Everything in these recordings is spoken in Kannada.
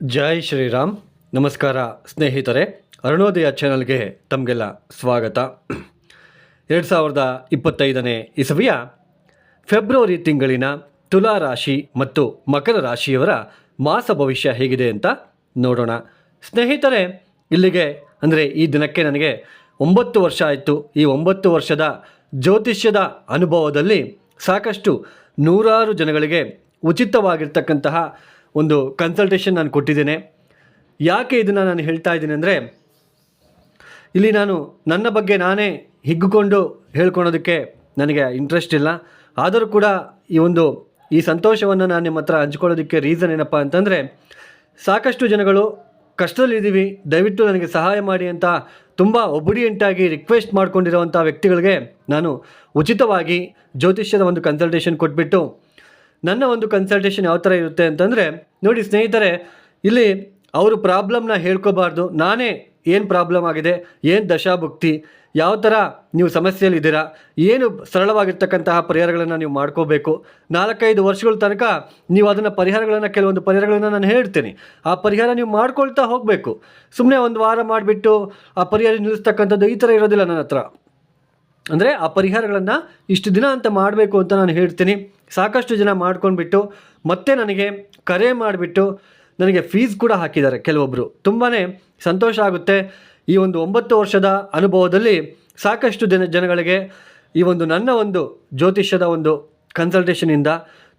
ಜೈ ಶ್ರೀರಾಮ್. ನಮಸ್ಕಾರ ಸ್ನೇಹಿತರೆ, ಅರುಣೋದಯ ಚಾನಲ್ಗೆ ತಮಗೆಲ್ಲ ಸ್ವಾಗತ. ಎರಡು ಸಾವಿರದ ಇಪ್ಪತ್ತೈದನೇ ಇಸವಿಯ ಫೆಬ್ರವರಿ ತಿಂಗಳಿನ ತುಲಾ ರಾಶಿ ಮತ್ತು ಮಕರ ರಾಶಿಯವರ ಮಾಸ ಭವಿಷ್ಯ ಹೇಗಿದೆ ಅಂತ ನೋಡೋಣ. ಸ್ನೇಹಿತರೆ, ಇಲ್ಲಿಗೆ, ಅಂದರೆ ಈ ದಿನಕ್ಕೆ ನನಗೆ ಒಂಬತ್ತು ವರ್ಷ ಆಯಿತು. ಈ ಒಂಬತ್ತು ವರ್ಷದ ಜ್ಯೋತಿಷ್ಯದ ಅನುಭವದಲ್ಲಿ ಸಾಕಷ್ಟು ನೂರಾರು ಜನಗಳಿಗೆ ಉಚಿತವಾಗಿರ್ತಕ್ಕಂತಹ ಒಂದು ಕನ್ಸಲ್ಟೇಷನ್ ನಾನು ಕೊಟ್ಟಿದ್ದೇನೆ. ಯಾಕೆ ಇದನ್ನು ನಾನು ಹೇಳ್ತಾ ಇದ್ದೀನಿ ಅಂದರೆ, ಇಲ್ಲಿ ನಾನು ನನ್ನ ಬಗ್ಗೆ ನಾನೇ ಹಿಗ್ಗಿಕೊಂಡು ಹೇಳ್ಕೊಳೋದಕ್ಕೆ ನನಗೆ ಇಂಟ್ರೆಸ್ಟ್ ಇಲ್ಲ. ಆದರೂ ಕೂಡ ಈ ಒಂದು, ಈ ಸಂತೋಷವನ್ನು ನಾನು ನಿಮ್ಮ ಹತ್ರ ಹಂಚ್ಕೊಳ್ಳೋದಕ್ಕೆ ರೀಸನ್ ಏನಪ್ಪ ಅಂತಂದರೆ, ಸಾಕಷ್ಟು ಜನಗಳು ಕಷ್ಟದಲ್ಲಿದ್ದೀವಿ ದಯವಿಟ್ಟು ನನಗೆ ಸಹಾಯ ಮಾಡಿ ಅಂತ ತುಂಬ ಒಬಿಡಿಯೆಂಟಾಗಿ ರಿಕ್ವೆಸ್ಟ್ ಮಾಡಿಕೊಂಡಿರುವಂಥ ವ್ಯಕ್ತಿಗಳಿಗೆ ನಾನು ಉಚಿತವಾಗಿ ಜ್ಯೋತಿಷ್ಯದ ಒಂದು ಕನ್ಸಲ್ಟೇಷನ್ ಕೊಟ್ಬಿಟ್ಟು ನನ್ನ ಒಂದು ಕನ್ಸಲ್ಟೇಷನ್ ಯಾವ ಥರ ಇರುತ್ತೆ ಅಂತಂದರೆ, ನೋಡಿ ಸ್ನೇಹಿತರೆ, ಇಲ್ಲಿ ಅವರು ಪ್ರಾಬ್ಲಮ್ನ ಹೇಳ್ಕೋಬಾರ್ದು. ನಾನೇ ಏನು ಪ್ರಾಬ್ಲಮ್ ಆಗಿದೆ, ಏನು ದಶಾಭುಕ್ತಿ, ಯಾವ ಥರ ನೀವು ಸಮಸ್ಯೆಯಲ್ಲಿದ್ದೀರಾ ಏನು ಸರಳವಾಗಿರ್ತಕ್ಕಂತಹ ಪರಿಹಾರಗಳನ್ನು ನೀವು ಮಾಡ್ಕೋಬೇಕು. ನಾಲ್ಕೈದು ವರ್ಷಗಳ ತನಕ ನೀವು ಅದನ್ನು ಪರಿಹಾರಗಳನ್ನು, ಕೆಲವೊಂದು ಪರಿಹಾರಗಳನ್ನು ನಾನು ಹೇಳ್ತೀನಿ. ಆ ಪರಿಹಾರ ನೀವು ಮಾಡ್ಕೊಳ್ತಾ ಹೋಗಬೇಕು. ಸುಮ್ಮನೆ ಒಂದು ವಾರ ಮಾಡಿಬಿಟ್ಟು ಆ ಪರಿಹಾರ ನಿಲ್ಲಿಸ್ತಕ್ಕಂಥದ್ದು ಈ ಥರ ಇರೋದಿಲ್ಲ ನನ್ನ ಹತ್ರ. ಅಂದರೆ ಆ ಪರಿಹಾರಗಳನ್ನು ಇಷ್ಟು ದಿನ ಅಂತ ಮಾಡಬೇಕು ಅಂತ ನಾನು ಹೇಳ್ತೀನಿ. ಸಾಕಷ್ಟು ಜನ ಮಾಡ್ಕೊಂಡ್ಬಿಟ್ಟು ಮತ್ತೆ ನನಗೆ ಕರೆ ಮಾಡಿಬಿಟ್ಟು ನನಗೆ ಫೀಸ್ ಕೂಡ ಹಾಕಿದ್ದಾರೆ ಕೆಲವೊಬ್ಬರು ತುಂಬಾ ಸಂತೋಷ ಆಗುತ್ತೆ. ಈ ಒಂದು ಒಂಬತ್ತು ವರ್ಷದ ಅನುಭವದಲ್ಲಿ ಸಾಕಷ್ಟು ಜನ, ಜನಗಳಿಗೆ ಈ ಒಂದು ನನ್ನ ಒಂದು ಜ್ಯೋತಿಷ್ಯದ ಒಂದು ಕನ್ಸಲ್ಟೇಷನಿಂದ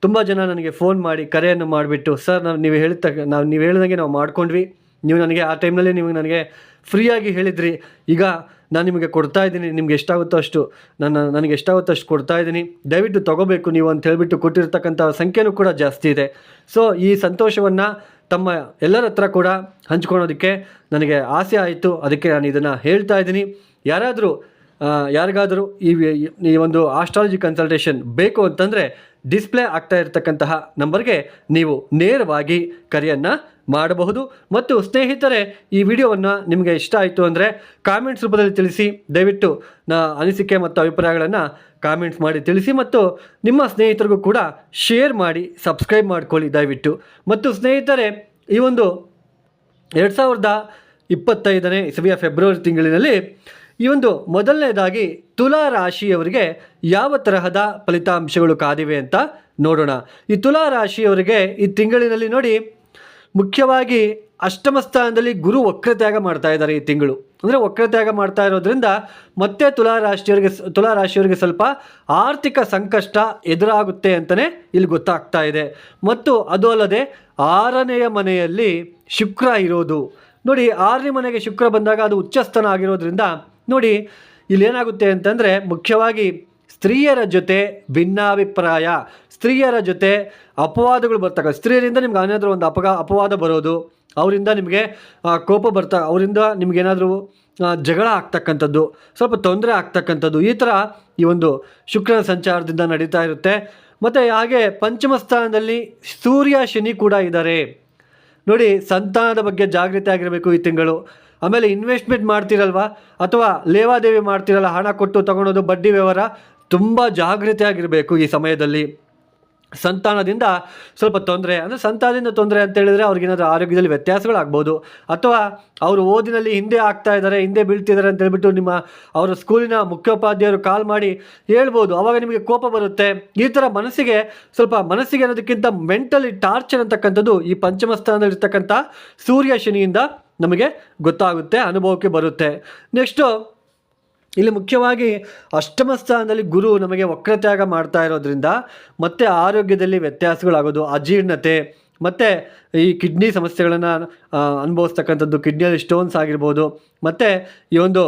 ತುಂಬ ಜನ ನನಗೆ ಫೋನ್ ಮಾಡಿ ಕರೆಯನ್ನು ಮಾಡಿಬಿಟ್ಟು, ಸರ್, ನಾವು ನೀವು ಹೇಳಿದ ನಾವು ನೀವು ಹೇಳಿದಂಗೆ ನಾವು ಮಾಡ್ಕೊಂಡ್ವಿ. ನೀವು ನನಗೆ ಆ ಟೈಮ್ನಲ್ಲಿ ನೀವು ನನಗೆ ಫ್ರೀಯಾಗಿ ಹೇಳಿದ್ರಿ. ಈಗ ನಾನು ನಿಮಗೆ ಕೊಡ್ತಾ ಇದ್ದೀನಿ, ನಿಮ್ಗೆ ಎಷ್ಟಾಗುತ್ತೋ ಅಷ್ಟು. ನನ್ನ, ನನಗೆ ಎಷ್ಟಾಗುತ್ತೋ ಅಷ್ಟು ಕೊಡ್ತಾ ಇದ್ದೀನಿ. ದಯವಿಟ್ಟು ತೊಗೋಬೇಕು ನೀವು ಅಂತ ಹೇಳಿಬಿಟ್ಟು ಕೊಟ್ಟಿರ್ತಕ್ಕಂಥ ಸಂಖ್ಯೆನೂ ಕೂಡ ಜಾಸ್ತಿ ಇದೆ. ಸೊ ಈ ಸಂತೋಷವನ್ನು ತಮ್ಮ ಎಲ್ಲರ ಹತ್ರ ಕೂಡ ಹಂಚ್ಕೊಳೋದಕ್ಕೆ ನನಗೆ ಆಸೆ ಆಯಿತು. ಅದಕ್ಕೆ ನಾನು ಇದನ್ನು ಹೇಳ್ತಾ ಇದ್ದೀನಿ. ಯಾರಾದರೂ ಯಾರಿಗಾದರೂ ಈ ಈ ಒಂದು ಆಸ್ಟ್ರಾಲಜಿ ಕನ್ಸಲ್ಟೇಷನ್ ಬೇಕು ಅಂತಂದರೆ ಡಿಸ್ಪ್ಲೇ ಆಗ್ತಾ ಇರತಕ್ಕಂತಹ ನಂಬರ್ಗೆ ನೀವು ನೇರವಾಗಿ ಕರೆಯನ್ನು ಮಾಡಬಹುದು. ಮತ್ತು ಸ್ನೇಹಿತರೆ, ಈ ವಿಡಿಯೋವನ್ನು ನಿಮಗೆ ಇಷ್ಟ ಆಯಿತು ಅಂದರೆ ಕಾಮೆಂಟ್ಸ್ ರೂಪದಲ್ಲಿ ತಿಳಿಸಿ. ದಯವಿಟ್ಟು ನಾ ಅನಿಸಿಕೆ ಮತ್ತು ಅಭಿಪ್ರಾಯಗಳನ್ನು ಕಾಮೆಂಟ್ಸ್ ಮಾಡಿ ತಿಳಿಸಿ ಮತ್ತು ನಿಮ್ಮ ಸ್ನೇಹಿತರಿಗೂ ಕೂಡ ಶೇರ್ ಮಾಡಿ, ಸಬ್ಸ್ಕ್ರೈಬ್ ಮಾಡ್ಕೊಳ್ಳಿ ದಯವಿಟ್ಟು. ಮತ್ತು ಸ್ನೇಹಿತರೆ, ಈ ಒಂದು ಎರಡು ಸಾವಿರದ ಇಪ್ಪತ್ತೈದನೇ ಇಸವಿಯ ಫೆಬ್ರವರಿ ತಿಂಗಳಿನಲ್ಲಿ ಈ ಒಂದು ಮೊದಲನೇದಾಗಿ ತುಲಾ ರಾಶಿಯವರಿಗೆ ಯಾವ ತರಹದ ಫಲಿತಾಂಶಗಳು ಕಾದಿವೆ ಅಂತ ನೋಡೋಣ. ಈ ತುಲಾ ರಾಶಿಯವರಿಗೆ ಈ ತಿಂಗಳಿನಲ್ಲಿ ನೋಡಿ, ಮುಖ್ಯವಾಗಿ ಅಷ್ಟಮ ಸ್ಥಾನದಲ್ಲಿ ಗುರು ವಕ್ರತ್ಯಾಗ ಮಾಡ್ತಾ ಇದ್ದಾರೆ ಈ ತಿಂಗಳು. ಅಂದರೆ ವಕ್ರತ್ಯಾಗ ಮಾಡ್ತಾ ಇರೋದ್ರಿಂದ ಮತ್ತೆ ತುಲಾ ರಾಶಿಯವರಿಗೆ ತುಲಾ ರಾಶಿಯವರಿಗೆ ಸ್ವಲ್ಪ ಆರ್ಥಿಕ ಸಂಕಷ್ಟ ಎದುರಾಗುತ್ತೆ ಅಂತಲೇ ಇಲ್ಲಿ ಗೊತ್ತಾಗ್ತಾ ಇದೆ. ಮತ್ತು ಅದು ಅಲ್ಲದೆ ಆರನೆಯ ಮನೆಯಲ್ಲಿ ಶುಕ್ರ ಇರೋದು. ನೋಡಿ, ಆರನೇ ಮನೆಗೆ ಶುಕ್ರ ಬಂದಾಗ ಅದು ಉಚ್ಚಸ್ಥನ ಆಗಿರೋದ್ರಿಂದ ನೋಡಿ, ಇಲ್ಲೇನಾಗುತ್ತೆ ಅಂತಂದರೆ ಮುಖ್ಯವಾಗಿ ಸ್ತ್ರೀಯರ ಜೊತೆ ಭಿನ್ನಾಭಿಪ್ರಾಯ. ಸ್ತ್ರೀಯರ ಜೊತೆ ಅಪವಾದಗಳು ಬರ್ತಕ್ಕ ಸ್ತ್ರೀಯರಿಂದ ನಿಮ್ಗೆ ಏನಾದರೂ ಒಂದು ಅಪಗ, ಅಪವಾದ ಬರೋದು, ಅವರಿಂದ ನಿಮಗೆ ಕೋಪ ಬರ್ತಾ, ಅವರಿಂದ ನಿಮಗೇನಾದರೂ ಜಗಳ ಆಗ್ತಕ್ಕಂಥದ್ದು, ಸ್ವಲ್ಪ ತೊಂದರೆ ಆಗ್ತಕ್ಕಂಥದ್ದು, ಈ ಥರ ಈ ಒಂದು ಶುಕ್ರನ ಸಂಚಾರದಿಂದ ನಡೀತಾ ಇರುತ್ತೆ. ಮತ್ತು ಹಾಗೆ ಪಂಚಮ ಸ್ಥಾನದಲ್ಲಿ ಸೂರ್ಯ ಶನಿ ಕೂಡ ಇದ್ದಾರೆ ನೋಡಿ, ಸಂತಾನದ ಬಗ್ಗೆ ಜಾಗೃತಿ ಆಗಿರಬೇಕು ಈ ತಿಂಗಳು. ಆಮೇಲೆ ಇನ್ವೆಸ್ಟ್ಮೆಂಟ್ ಮಾಡ್ತಿರಲ್ವಾ? ಅಥವಾ ಲೇವಾದೇವಿ ಮಾಡ್ತಿರಲ್ಲ, ಹಣ ಕೊಟ್ಟು ತಗೊಳೋದು ಬಡ್ಡಿ ವ್ಯವಹಾರ, ತುಂಬ ಜಾಗೃತಿ ಆಗಿರಬೇಕು ಈ ಸಮಯದಲ್ಲಿ. ಸಂತಾನದಿಂದ ಸ್ವಲ್ಪ ತೊಂದರೆ, ಅಂದರೆ ಸಂತಾನದಿಂದ ತೊಂದರೆ ಅಂತ ಹೇಳಿದ್ರೆ ಅವ್ರಿಗೇನಾದರೂ ಆರೋಗ್ಯದಲ್ಲಿ ವ್ಯತ್ಯಾಸಗಳಾಗ್ಬೋದು. ಅಥವಾ ಅವರು ಓದಿನಲ್ಲಿ ಹಿಂದೆ ಆಗ್ತಾ ಇದ್ದಾರೆ, ಹಿಂದೆ ಬೀಳ್ತಿದ್ದಾರೆ ಅಂತ ಹೇಳ್ಬಿಟ್ಟು ನಿಮ್ಮ ಅವರ ಸ್ಕೂಲಿನ ಮುಖ್ಯೋಪಾಧ್ಯಾಯರು ಕಾಲ್ ಮಾಡಿ ಹೇಳ್ಬೋದು. ಅವಾಗ ನಿಮಗೆ ಕೋಪ ಬರುತ್ತೆ. ಈ ಥರ ಮನಸ್ಸಿಗೆ, ಸ್ವಲ್ಪ ಮನಸ್ಸಿಗೆ ಅನ್ನೋದಕ್ಕಿಂತ ಮೆಂಟಲಿ ಟಾರ್ಚರ್ ಅಂತಕ್ಕಂಥದ್ದು ಈ ಪಂಚಮ ಸ್ಥಾನದಲ್ಲಿರ್ತಕ್ಕಂಥ ಸೂರ್ಯ ಶನಿಯಿಂದ ನಮಗೆ ಗೊತ್ತಾಗುತ್ತೆ, ಅನುಭವಕ್ಕೆ ಬರುತ್ತೆ. ನೆಕ್ಸ್ಟು ಇಲ್ಲಿ ಮುಖ್ಯವಾಗಿ ಅಷ್ಟಮ ಸ್ಥಾನದಲ್ಲಿ ಗುರು ನಮಗೆ ವಕ್ರತ್ಯಾಗ ಮಾಡ್ತಾ ಇರೋದ್ರಿಂದ ಮತ್ತೆ ಆರೋಗ್ಯದಲ್ಲಿ ವ್ಯತ್ಯಾಸಗಳಾಗೋದು, ಅಜೀರ್ಣತೆ, ಮತ್ತು ಈ ಕಿಡ್ನಿ ಸಮಸ್ಯೆಗಳನ್ನು ಅನುಭವಿಸ್ತಕ್ಕಂಥದ್ದು, ಕಿಡ್ನಿಯಲ್ಲಿ ಸ್ಟೋನ್ಸ್ ಆಗಿರ್ಬೋದು, ಮತ್ತು ಈ ಒಂದು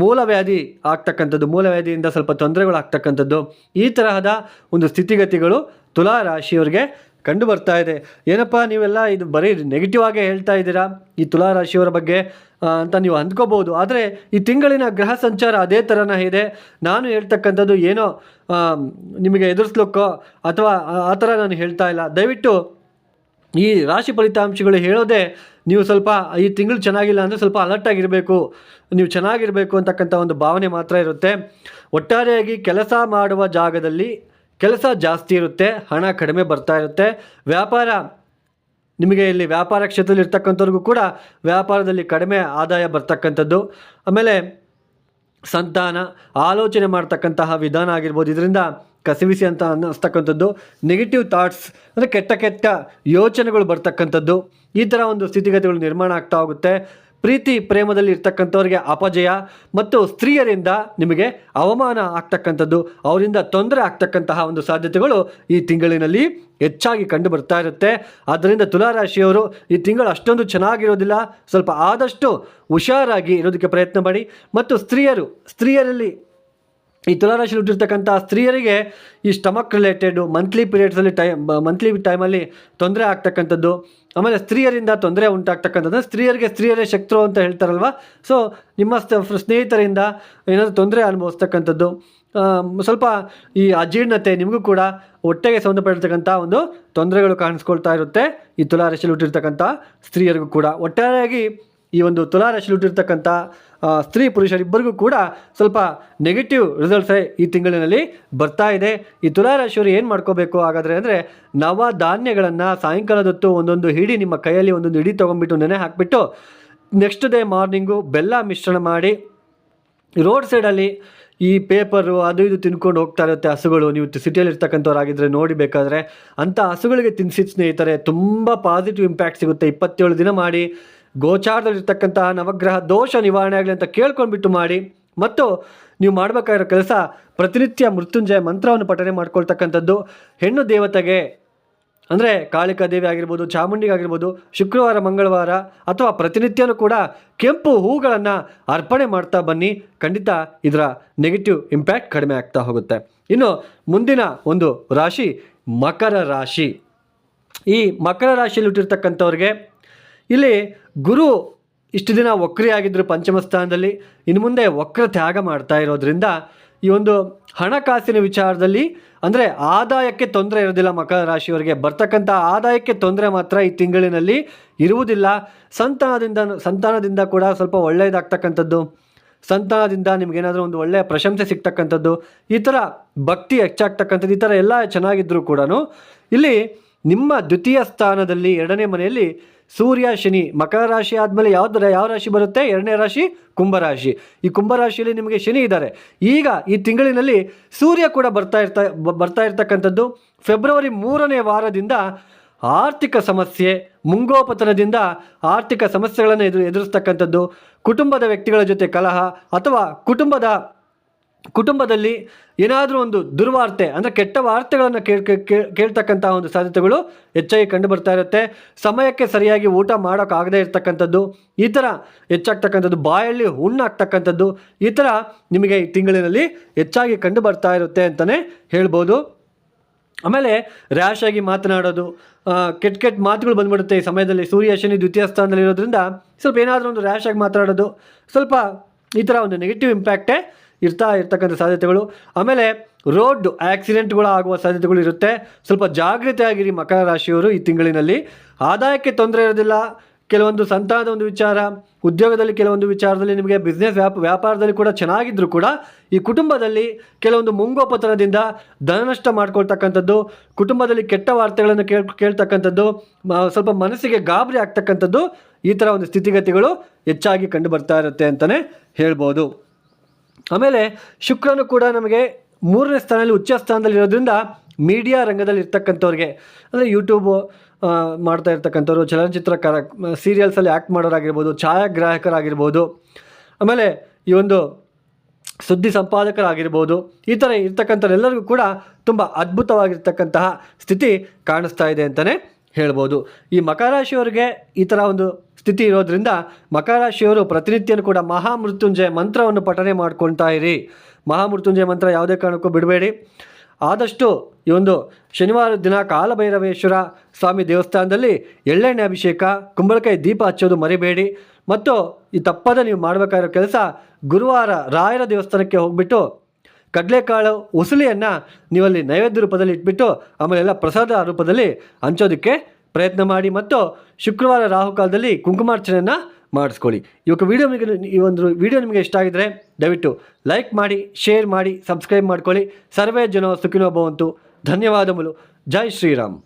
ಮೂಲವ್ಯಾಧಿ ಆಗ್ತಕ್ಕಂಥದ್ದು ಮೂಲವ್ಯಾಧಿಯಿಂದ ಸ್ವಲ್ಪ ತೊಂದರೆಗಳು ಆಗ್ತಕ್ಕಂಥದ್ದು ಈ ತರಹದ ಒಂದು ಸ್ಥಿತಿಗತಿಗಳು ತುಲಾ ರಾಶಿಯವರಿಗೆ ಕಂಡು ಬರ್ತಾ ಇದೆ. ಏನಪ್ಪ, ನೀವೆಲ್ಲ ಇದು ಬರೀ ನೆಗೆಟಿವ್ ಆಗೇ ಹೇಳ್ತಾ ಇದ್ದೀರಾ? ಈ ತುಲಾ ರಾಶಿಯವರ ಬಗ್ಗೆ ಅಂತ ನೀವು ಅಂದ್ಕೋಬೋದು ಆದರೆ ಈ ತಿಂಗಳಿನ ಗ್ರಹ ಸಂಚಾರ ಅದೇ ಥರನೇ ಇದೆ. ನಾನು ಹೇಳ್ತಕ್ಕಂಥದ್ದು ಏನೋ ನಿಮಗೆ ಎದುರಿಸ್ಲಿಕ್ಕೋ, ಅಥವಾ ಆ- ಥರ ನಾನು ಹೇಳ್ತಾ ಇಲ್ಲ. ದಯವಿಟ್ಟು ಈ ರಾಶಿ ಫಲಿತಾಂಶಗಳು ಹೇಳೋದೇ ನೀವು ಸ್ವಲ್ಪ, ಈ ತಿಂಗಳು ಚೆನ್ನಾಗಿಲ್ಲ ಅಂದರೆ ಸ್ವಲ್ಪ ಅಲರ್ಟ್ ಆಗಿರಬೇಕು. ನೀವು ಚೆನ್ನಾಗಿರಬೇಕು ಅಂತಕ್ಕಂಥ ಒಂದು ಭಾವನೆ ಮಾತ್ರ ಇರುತ್ತೆ. ಒಟ್ಟಾರೆಯಾಗಿ ಕೆಲಸ ಮಾಡುವ ಜಾಗದಲ್ಲಿ ಕೆಲಸ ಜಾಸ್ತಿ ಇರುತ್ತೆ, ಹಣ ಕಡಿಮೆ ಬರ್ತಾ ಇರುತ್ತೆ. ವ್ಯಾಪಾರ, ನಿಮಗೆ ಇಲ್ಲಿ ವ್ಯಾಪಾರ ಕ್ಷೇತ್ರದಲ್ಲಿ ಇರ್ತಕ್ಕಂಥವ್ರಿಗೂ ಕೂಡ ವ್ಯಾಪಾರದಲ್ಲಿ ಕಡಿಮೆ ಆದಾಯ ಬರ್ತಕ್ಕಂಥದ್ದು. ಆಮೇಲೆ ಸಂತಾನ, ಆಲೋಚನೆ ಮಾಡ್ತಕ್ಕಂತಹ ವಿಧಾನ ಆಗಿರ್ಬೋದು. ಇದರಿಂದ ಕಸಿವಿಸಿ ಅಂತ ಅನ್ನಿಸ್ತಕ್ಕಂಥದ್ದು. ನೆಗೆಟಿವ್ ಥಾಟ್ಸ್ ಅಂದರೆ ಕೆಟ್ಟ ಕೆಟ್ಟ ಯೋಚನೆಗಳು ಬರ್ತಕ್ಕಂಥದ್ದು. ಈ ಥರ ಒಂದು ಸ್ಥಿತಿಗತಿಗಳು ನಿರ್ಮಾಣ ಆಗ್ತಾ ಹೋಗುತ್ತೆ. ಪ್ರೀತಿ ಪ್ರೇಮದಲ್ಲಿ ಇರ್ತಕ್ಕಂಥವ್ರಿಗೆ ಅಪಜಯ ಮತ್ತು ಸ್ತ್ರೀಯರಿಂದ ನಿಮಗೆ ಅವಮಾನ ಆಗ್ತಕ್ಕಂಥದ್ದು, ಅವರಿಂದ ತೊಂದರೆ ಆಗ್ತಕ್ಕಂತಹ ಒಂದು ಸಾಧ್ಯತೆಗಳು ಈ ತಿಂಗಳಿನಲ್ಲಿ ಹೆಚ್ಚಾಗಿ ಕಂಡು ಬರ್ತಾ ಇರುತ್ತೆ. ಆದ್ದರಿಂದ ತುಲಾರಾಶಿಯವರು ಈ ತಿಂಗಳು ಅಷ್ಟೊಂದು ಚೆನ್ನಾಗಿರೋದಿಲ್ಲ. ಸ್ವಲ್ಪ ಆದಷ್ಟು ಹುಷಾರಾಗಿ ಇರೋದಕ್ಕೆ ಪ್ರಯತ್ನ ಮಾಡಿ. ಮತ್ತು ಸ್ತ್ರೀಯರು, ಸ್ತ್ರೀಯರಲ್ಲಿ ಈ ತುಲಾರಾಶಿಲಿ ಹುಟ್ಟಿರ್ತಕ್ಕಂಥ ಸ್ತ್ರೀಯರಿಗೆ ಈ ಸ್ಟಮಕ್ ರಿಲೇಟೆಡು ಮಂತ್ಲಿ ಪೀರಿಯಡ್ಸಲ್ಲಿ ಟೈಮ್ ಮಂತ್ಲಿ ಟೈಮಲ್ಲಿ ತೊಂದರೆ ಆಗ್ತಕ್ಕಂಥದ್ದು, ಆಮೇಲೆ ಸ್ತ್ರೀಯರಿಂದ ತೊಂದರೆ ಉಂಟಾಗ್ತಕ್ಕಂಥದ್ದು ಸ್ತ್ರೀಯರಿಗೆ ಸ್ತ್ರೀಯರೇ ಶಕ್ತರು ಅಂತ ಹೇಳ್ತಾರಲ್ವ? ಸೊ ನಿಮ್ಮ ಸ್ನೇಹಿತರಿಂದ ಏನಾದರೂ ತೊಂದರೆ ಅನುಭವಿಸ್ತಕ್ಕಂಥದ್ದು ಸ್ವಲ್ಪ ಈ ಅಜೀರ್ಣತೆ ನಿಮಗೂ ಕೂಡ ಹೊಟ್ಟೆಗೆ ಸಂಬಂಧಪಟ್ಟಿರ್ತಕ್ಕಂಥ ಒಂದು ತೊಂದರೆಗಳು ಕಾಣಿಸ್ಕೊಳ್ತಾ ಇರುತ್ತೆ ಈ ತುಲಾರಾಶಿಯಲ್ಲಿ ಹುಟ್ಟಿರ್ತಕ್ಕಂಥ ಸ್ತ್ರೀಯರಿಗೂ ಕೂಡ. ಒಟ್ಟಾರೆಯಾಗಿ ಈ ಒಂದು ತುಲಾರಾಶಿಯಲ್ಲಿ ಹುಟ್ಟಿರ್ತಕ್ಕಂಥ ಸ್ತ್ರೀ ಪುರುಷರಿಬ್ಬರಿಗೂ ಕೂಡ ಸ್ವಲ್ಪ ನೆಗೆಟಿವ್ ರಿಸಲ್ಟ್ಸೇ ಈ ತಿಂಗಳಿನಲ್ಲಿ ಬರ್ತಾ ಇದೆ. ಈ ತುಲಾರಾಶಿಯವರು ಏನು ಮಾಡ್ಕೋಬೇಕು ಹಾಗಾದರೆ ಅಂದರೆ ನವ ಧಾನ್ಯಗಳನ್ನು ಸಾಯಂಕಾಲದೊತ್ತು ಒಂದೊಂದು ಹಿಡಿ ನಿಮ್ಮ ಕೈಯಲ್ಲಿ ಒಂದೊಂದು ಹಿಡಿ ತೊಗೊಂಡ್ಬಿಟ್ಟು ನೆನೆ ಹಾಕಿಬಿಟ್ಟು ನೆಕ್ಸ್ಟ್ ಡೇ ಮಾರ್ನಿಂಗು ಬೆಲ್ಲ ಮಿಶ್ರಣ ಮಾಡಿ ರೋಡ್ ಸೈಡಲ್ಲಿ ಈ ಪೇಪರು ಅದು ಇದು ತಿನ್ಕೊಂಡು ಹೋಗ್ತಾ ಇರುತ್ತೆ ಹಸುಗಳು. ನೀವು ಸಿಟಿಯಲ್ಲಿ ಇರ್ತಕ್ಕಂಥವ್ರಾಗಿದ್ದರೆ ನೋಡಿ ಬೇಕಾದರೆ ಅಂಥ ಹಸುಗಳಿಗೆ ತಿನ್ನಿಸಿದ ಸ್ನೇಹಿತರೆ, ತುಂಬ ಪಾಸಿಟಿವ್ ಇಂಪ್ಯಾಕ್ಟ್ ಸಿಗುತ್ತೆ. ಇಪ್ಪತ್ತೇಳು ದಿನ ಮಾಡಿ ಗೋಚಾರದಲ್ಲಿರ್ತಕ್ಕಂತಹ ನವಗ್ರಹ ದೋಷ ನಿವಾರಣೆ ಆಗಲಿ ಅಂತ ಕೇಳ್ಕೊಂಡ್ಬಿಟ್ಟು ಮಾಡಿ, ಮತ್ತು ನೀವು ಮಾಡಬೇಕಾಗಿರೋ ಕೆಲಸ ಪ್ರತಿನಿತ್ಯ ಮೃತ್ಯುಂಜಯ ಮಂತ್ರವನ್ನು ಪಠನೆ ಮಾಡ್ಕೊಳ್ತಕ್ಕಂಥದ್ದು. ಹೆಣ್ಣು ದೇವತೆಗೆ, ಅಂದರೆ ಕಾಳಿಕಾ ದೇವಿ ಆಗಿರ್ಬೋದು, ಚಾಮುಂಡಿಗೆ ಆಗಿರ್ಬೋದು, ಶುಕ್ರವಾರ, ಮಂಗಳವಾರ, ಅಥವಾ ಪ್ರತಿನಿತ್ಯನೂ ಕೂಡ ಕೆಂಪು ಹೂಗಳನ್ನು ಅರ್ಪಣೆ ಮಾಡ್ತಾ ಬನ್ನಿ. ಖಂಡಿತ ಇದರ ನೆಗೆಟಿವ್ ಇಂಪ್ಯಾಕ್ಟ್ ಕಡಿಮೆ ಆಗ್ತಾ ಹೋಗುತ್ತೆ. ಇನ್ನು ಮುಂದಿನ ಒಂದು ರಾಶಿ, ಮಕರ ರಾಶಿ. ಈ ಮಕರ ರಾಶಿಯಲ್ಲಿ ಹುಟ್ಟಿರ್ತಕ್ಕಂಥವ್ರಿಗೆ ಇಲ್ಲಿ ಗುರು ಇಷ್ಟು ದಿನ ವಕ್ರಿಯಾಗಿದ್ದರು ಪಂಚಮ ಸ್ಥಾನದಲ್ಲಿ. ಇನ್ನು ಮುಂದೆ ವಕ್ರ ತ್ಯಾಗ ಮಾಡ್ತಾ ಇರೋದ್ರಿಂದ ಈ ಒಂದು ಹಣಕಾಸಿನ ವಿಚಾರದಲ್ಲಿ ಅಂದರೆ ಆದಾಯಕ್ಕೆ ತೊಂದರೆ ಇರೋದಿಲ್ಲ ಮಕರ ರಾಶಿಯವರಿಗೆ. ಬರ್ತಕ್ಕಂಥ ಆದಾಯಕ್ಕೆ ತೊಂದರೆ ಮಾತ್ರ ಈ ತಿಂಗಳಿನಲ್ಲಿ ಇರುವುದಿಲ್ಲ. ಸಂತಾನದಿಂದ ಸಂತಾನದಿಂದ ಕೂಡ ಸ್ವಲ್ಪ ಒಳ್ಳೆಯದಾಗ್ತಕ್ಕಂಥದ್ದು. ಸಂತಾನದಿಂದ ನಿಮಗೇನಾದರೂ ಒಂದು ಒಳ್ಳೆಯ ಪ್ರಶಂಸೆ ಸಿಗ್ತಕ್ಕಂಥದ್ದು. ಈ ಥರ ಭಕ್ತಿ ಹೆಚ್ಚಾಗ್ತಕ್ಕಂಥದ್ದು, ಈ ಥರ ಎಲ್ಲ ಚೆನ್ನಾಗಿದ್ದರೂ ಕೂಡ ಇಲ್ಲಿ ನಿಮ್ಮ ದ್ವಿತೀಯ ಸ್ಥಾನದಲ್ಲಿ ಎರಡನೇ ಮನೆಯಲ್ಲಿ ಸೂರ್ಯ, ಶನಿ, ಮಕರ ರಾಶಿ ಆದಮೇಲೆ ಯಾವ್ದು ಯಾವ ರಾಶಿ ಬರುತ್ತೆ? ಎರಡನೇ ರಾಶಿ ಕುಂಭರಾಶಿ ಈ ಕುಂಭರಾಶಿಯಲ್ಲಿ ನಿಮಗೆ ಶನಿ ಇದ್ದಾರೆ. ಈಗ ಈ ತಿಂಗಳಿನಲ್ಲಿ ಸೂರ್ಯ ಕೂಡ ಬರ್ತಾ ಇರ್ತಾ ಬರ್ತಾ ಇರ್ತಕ್ಕಂಥದ್ದು. ಫೆಬ್ರವರಿ ಮೂರನೇ ವಾರದಿಂದ ಆರ್ಥಿಕ ಸಮಸ್ಯೆ, ಮುಂಗೋಪತನದಿಂದ ಆರ್ಥಿಕ ಸಮಸ್ಯೆಗಳನ್ನು ಎದುರು, ಎದುರಿಸ್ತಕ್ಕಂಥದ್ದು. ಕುಟುಂಬದ ವ್ಯಕ್ತಿಗಳ ಜೊತೆ ಕಲಹ ಅಥವಾ ಕುಟುಂಬದ ಕುಟುಂಬದಲ್ಲಿ ಏನಾದರೂ ಒಂದು ದುರ್ವಾರ್ತೆ, ಅಂದರೆ ಕೆಟ್ಟ ವಾರ್ತೆಗಳನ್ನು ಕೇಳ್ ಕೇಳ್- ಕೇಳ್ತಕ್ಕಂಥ ಒಂದು ಸಾಧ್ಯತೆಗಳು ಹೆಚ್ಚಾಗಿ ಕಂಡು ಬರ್ತಾ ಇರುತ್ತೆ. ಸಮಯಕ್ಕೆ ಸರಿಯಾಗಿ ಊಟ ಮಾಡೋಕ್ಕಾಗದೇ ಇರತಕ್ಕಂಥದ್ದು, ಈ ಥರ ಹೆಚ್ಚಾಗ್ತಕ್ಕಂಥದ್ದು, ಬಾಯಲ್ಲಿ ಹುಣ್ಣಾಗ್ತಕ್ಕಂಥದ್ದು, ಈ ಥರ ನಿಮಗೆ ಈ ತಿಂಗಳಿನಲ್ಲಿ ಹೆಚ್ಚಾಗಿ ಕಂಡು ಬರ್ತಾ ಇರುತ್ತೆ ಅಂತಲೇ ಹೇಳ್ಬೋದು. ಆಮೇಲೆ ರ್ಯಾಶ್ ಆಗಿ ಮಾತನಾಡೋದು ಕೆಟ್ಟ ಕೆಟ್ಟ ಮಾತುಗಳು ಬಂದ್ಬಿಡುತ್ತೆ ಈ ಸಮಯದಲ್ಲಿ. ಸೂರ್ಯ, ಶನಿ ದ್ವಿತೀಯ ಸ್ಥಾನದಲ್ಲಿ ಇರೋದ್ರಿಂದ ಸ್ವಲ್ಪ ಏನಾದರೂ ಒಂದು ರ್ಯಾಶ್ ಆಗಿ ಮಾತನಾಡೋದು, ಸ್ವಲ್ಪ ಈ ಥರ ಒಂದು ನೆಗೆಟಿವ್ ಇಂಪ್ಯಾಕ್ಟೇ ಇರ್ತಾ ಇರ್ತಕ್ಕಂಥ ಸಾಧ್ಯತೆಗಳು. ಆಮೇಲೆ ರೋಡ್ ಆಕ್ಸಿಡೆಂಟ್ಗಳು ಆಗುವ ಸಾಧ್ಯತೆಗಳು ಇರುತ್ತೆ. ಸ್ವಲ್ಪ ಜಾಗೃತೆಯಾಗಿರಿ ಮಕರ ರಾಶಿಯವರು ಈ ತಿಂಗಳಿನಲ್ಲಿ. ಆದಾಯಕ್ಕೆ ತೊಂದರೆ ಇರೋದಿಲ್ಲ. ಕೆಲವೊಂದು ಸಂತಾನದ ಒಂದು ವಿಚಾರ, ಉದ್ಯೋಗದಲ್ಲಿ ಕೆಲವೊಂದು ವಿಚಾರದಲ್ಲಿ ನಿಮಗೆ ಬಿಸ್ನೆಸ್ ವ್ಯಾಪ, ವ್ಯಾಪಾರದಲ್ಲಿ ಕೂಡ ಚೆನ್ನಾಗಿದ್ದರೂ ಕೂಡ ಈ ಕುಟುಂಬದಲ್ಲಿ ಕೆಲವೊಂದು ಮುಂಗೋಪತನದಿಂದ ಧನನಷ್ಟ ಮಾಡ್ಕೊಳ್ತಕ್ಕಂಥದ್ದು, ಕುಟುಂಬದಲ್ಲಿ ಕೆಟ್ಟ ವಾರ್ತೆಗಳನ್ನು ಕೇಳ್, ಕೇಳ್ತಕ್ಕಂಥದ್ದು ಸ್ವಲ್ಪ ಮನಸ್ಸಿಗೆ ಗಾಬರಿ ಆಗ್ತಕ್ಕಂಥದ್ದು ಈ ಥರ ಒಂದು ಸ್ಥಿತಿಗತಿಗಳು ಹೆಚ್ಚಾಗಿ ಕಂಡು ಬರ್ತಾ ಇರುತ್ತೆ ಅಂತಲೇ ಹೇಳ್ಬೋದು. ಆಮೇಲೆ ಶುಕ್ರನು ಕೂಡ ನಮಗೆ ಮೂರನೇ ಸ್ಥಾನದಲ್ಲಿ ಉಚ್ಚ ಸ್ಥಾನದಲ್ಲಿ ಇರೋದ್ರಿಂದ ಮೀಡಿಯಾ ರಂಗದಲ್ಲಿ ಇರ್ತಕ್ಕಂಥವ್ರಿಗೆ ಅಂದರೆ ಯೂಟ್ಯೂಬು ಮಾಡ್ತಾ ಇರ್ತಕ್ಕಂಥವ್ರು, ಚಲನಚಿತ್ರಕಾರ ಸೀರಿಯಲ್ಸಲ್ಲಿ ಆ್ಯಕ್ಟ್ ಮಾಡೋರಾಗಿರ್ಬೋದು, ಛಾಯಾಗ್ರಾಹಕರಾಗಿರ್ಬೋದು, ಆಮೇಲೆ ಈ ಒಂದು ಸುದ್ದಿ ಸಂಪಾದಕರಾಗಿರ್ಬೋದು, ಈ ಥರ ಇರ್ತಕ್ಕಂಥವ್ರೆಲ್ಲರಿಗೂ ಕೂಡ ತುಂಬ ಅದ್ಭುತವಾಗಿರ್ತಕ್ಕಂತಹ ಸ್ಥಿತಿ ಕಾಣಿಸ್ತಾ ಇದೆ ಅಂತಲೇ ಹೇಳ್ಬೋದು. ಈ ಮಕರಾಶಿಯವರಿಗೆ ಈ ಥರ ಒಂದು ಸ್ಥಿತಿ ಇರೋದ್ರಿಂದ ಮಕರಾಶಿಯವರು ಪ್ರತಿನಿತ್ಯನೂ ಕೂಡ ಮಹಾಮೃತ್ಯುಂಜಯ ಮಂತ್ರವನ್ನು ಪಠನೆ ಮಾಡ್ಕೊಳ್ತಾ ಇರಿ. ಮಹಾಮೃತ್ಯುಂಜಯ ಮಂತ್ರ ಯಾವುದೇ ಕಾರಣಕ್ಕೂ ಬಿಡಬೇಡಿ. ಆದಷ್ಟು ಈ ಒಂದು ಶನಿವಾರ ದಿನ ಕಾಲಭೈರವೇಶ್ವರ ಸ್ವಾಮಿ ದೇವಸ್ಥಾನದಲ್ಲಿ ಎಳ್ಳೆಣ್ಣೆ ಅಭಿಷೇಕ, ಕುಂಬಳಕಾಯಿ ದೀಪ ಹಚ್ಚೋದು ಮರಿಬೇಡಿ. ಮತ್ತು ಈ ತಪ್ಪದ ನೀವು ಮಾಡಬೇಕಾಗಿರೋ ಕೆಲಸ ಗುರುವಾರ ರಾಯರ ದೇವಸ್ಥಾನಕ್ಕೆ ಹೋಗ್ಬಿಟ್ಟು ಕಡಲೆಕಾಳು, ಉಸುಲಿಯನ್ನು ನೀವಲ್ಲಿ ನೈವೇದ್ಯ ರೂಪದಲ್ಲಿ ಇಟ್ಬಿಟ್ಟು ಆಮೇಲೆಲ್ಲ ಪ್ರಸಾದ ರೂಪದಲ್ಲಿ ಹಂಚೋದಕ್ಕೆ ಪ್ರಯತ್ನ ಮಾಡಿ ಮತ್ತು ಶುಕ್ರವಾರ ರಾಹುಕಾಲದಲ್ಲಿ ಕುಂಕುಮಾರ್ಚನೆಯನ್ನು ಮಾಡಿಸ್ಕೊಳ್ಳಿ. ಇವಾಗ ವಿಡಿಯೋ ನಿಮಗೆ ಈ ಒಂದು ವಿಡಿಯೋ ನಿಮಗೆ ಇಷ್ಟ ಆಗಿದ್ರೆ ದಯವಿಟ್ಟು ಲೈಕ್ ಮಾಡಿ ಶೇರ್ ಮಾಡಿ ಸಬ್ಸ್ಕ್ರೈಬ್ ಮಾಡ್ಕೊಳ್ಳಿ. ಸರ್ವೇ ಜನ ಸುಖಿನೋ ಭವಂತು. ಧನ್ಯವಾದಗಳು. ಜೈ ಶ್ರೀರಾಮ್.